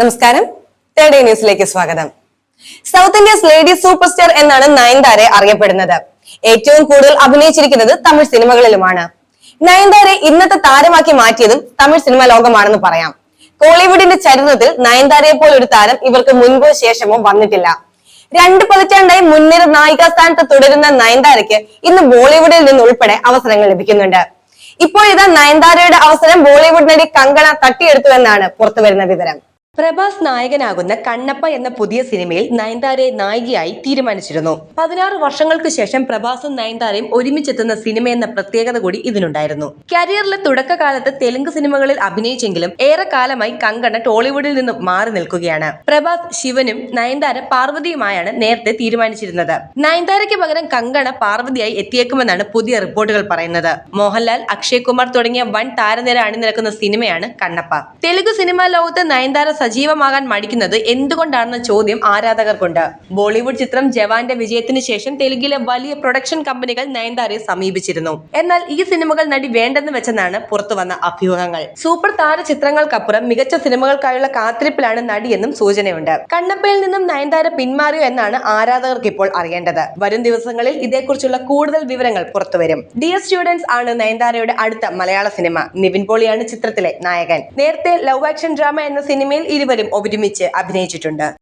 നമസ്കാരം. തേർഡ് ന്യൂസിലേക്ക് സ്വാഗതം. South India's lady super star എന്നാണ് നയൻതാരെ അറിയപ്പെടുന്നത്. ഏറ്റവും കൂടുതൽ അഭിനയിച്ചിരിക്കുന്നത് തമിഴ് സിനിമകളിലുമാണ്. നയൻതാരെ ഇന്നത്തെ താരമാക്കി മാറ്റിയതും തമിഴ് സിനിമാ ലോകമാണെന്ന് പറയാം. കോളിവുഡിന്റെ ചരിത്രത്തിൽ നയൻതാരയെ പോലെ ഒരു താരം ഇവർക്ക് മുൻപോ ശേഷമോ വന്നിട്ടില്ല. രണ്ട് പതിറ്റാണ്ടായി മുൻനിര നായിക സ്ഥാനത്ത് തുടരുന്ന നയൻതാരയ്ക്ക് ഇന്ന് ബോളിവുഡിൽ നിന്ന് ഉൾപ്പെടെ അവസരങ്ങൾ ലഭിക്കുന്നുണ്ട്. ഇപ്പോൾ നയൻതാരയുടെ അവസരം ബോളിവുഡ് നടി കങ്കണ തട്ടിയെടുത്തുവെന്നാണ് പുറത്തുവരുന്ന വിവരം. പ്രഭാസ് നായകനാകുന്ന കണ്ണപ്പ എന്ന പുതിയ സിനിമയിൽ നയൻതാരയെ നായികയായി തീരുമാനിച്ചിരുന്നു. പതിനാറ് വർഷങ്ങൾക്ക് ശേഷം പ്രഭാസും നയൻതാരയും ഒരുമിച്ചെത്തുന്ന സിനിമ എന്ന പ്രത്യേകത കൂടി ഇതിനുണ്ടായിരുന്നു. കരിയറിലെ തുടക്കകാലത്ത് തെലുങ്ക് സിനിമകളിൽ അഭിനയിച്ചെങ്കിലും ഏറെക്കാലമായി കങ്കണ ടോളിവുഡിൽ നിന്നും മാറി നിൽക്കുകയാണ്. പ്രഭാസ് ശിവനും നയൻതാര പാർവതിയുമായാണ് നേരത്തെ തീരുമാനിച്ചിരുന്നത്. നയൻതാരയ്ക്ക് പകരം കങ്കണ പാർവതിയായി എത്തിയേക്കുമെന്നാണ് പുതിയ റിപ്പോർട്ടുകൾ പറയുന്നത്. മോഹൻലാൽ അക്ഷയ് കുമാർ തുടങ്ങിയ വൻ താരനിര അണിനിരക്കുന്ന സിനിമയാണ് കണ്ണപ്പ. തെലുങ്ക് സിനിമാ ലോകത്ത് നയൻതാര സജീവമാകാൻ മടിക്കുന്നത് എന്തുകൊണ്ടാണെന്ന ചോദ്യം ആരാധകർക്കുണ്ട്. ബോളിവുഡ് ചിത്രം ജവാന്റെ വിജയത്തിന് ശേഷം തെലുങ്കിലെ വലിയ പ്രൊഡക്ഷൻ കമ്പനികൾ നയൻതാരയെ സമീപിച്ചിരുന്നു. എന്നാൽ ഈ സിനിമകൾ നടി വേണ്ടെന്ന് വെച്ചെന്നാണ് പുറത്തുവന്ന അഭ്യൂഹങ്ങൾ. സൂപ്പർ താര ചിത്രങ്ങൾക്കപ്പുറം മികച്ച സിനിമകൾക്കായുള്ള കാത്തിരിപ്പിലാണ് നടിയെന്നും സൂചനയുണ്ട്. കണ്ണപ്പയിൽ നിന്നും നയൻതാര പിന്മാറിയോ എന്നാണ് ആരാധകർക്ക് ഇപ്പോൾ അറിയേണ്ടത്. വരും ദിവസങ്ങളിൽ ഇതേക്കുറിച്ചുള്ള കൂടുതൽ വിവരങ്ങൾ പുറത്തുവരും. ഡിയർ സ്റ്റുഡൻസ് ആണ് നയൻതാരയുടെ അടുത്ത മലയാള സിനിമ. നിവിൻ പോളിയാണ് ചിത്രത്തിലെ നായകൻ. നേരത്തെ ലവ് ആക്ഷൻ ഡ്രാമ എന്ന സിനിമയിൽ ഇരുവരും ഒരുമിച്ച് അഭിനയിച്ചിട്ടുണ്ട്.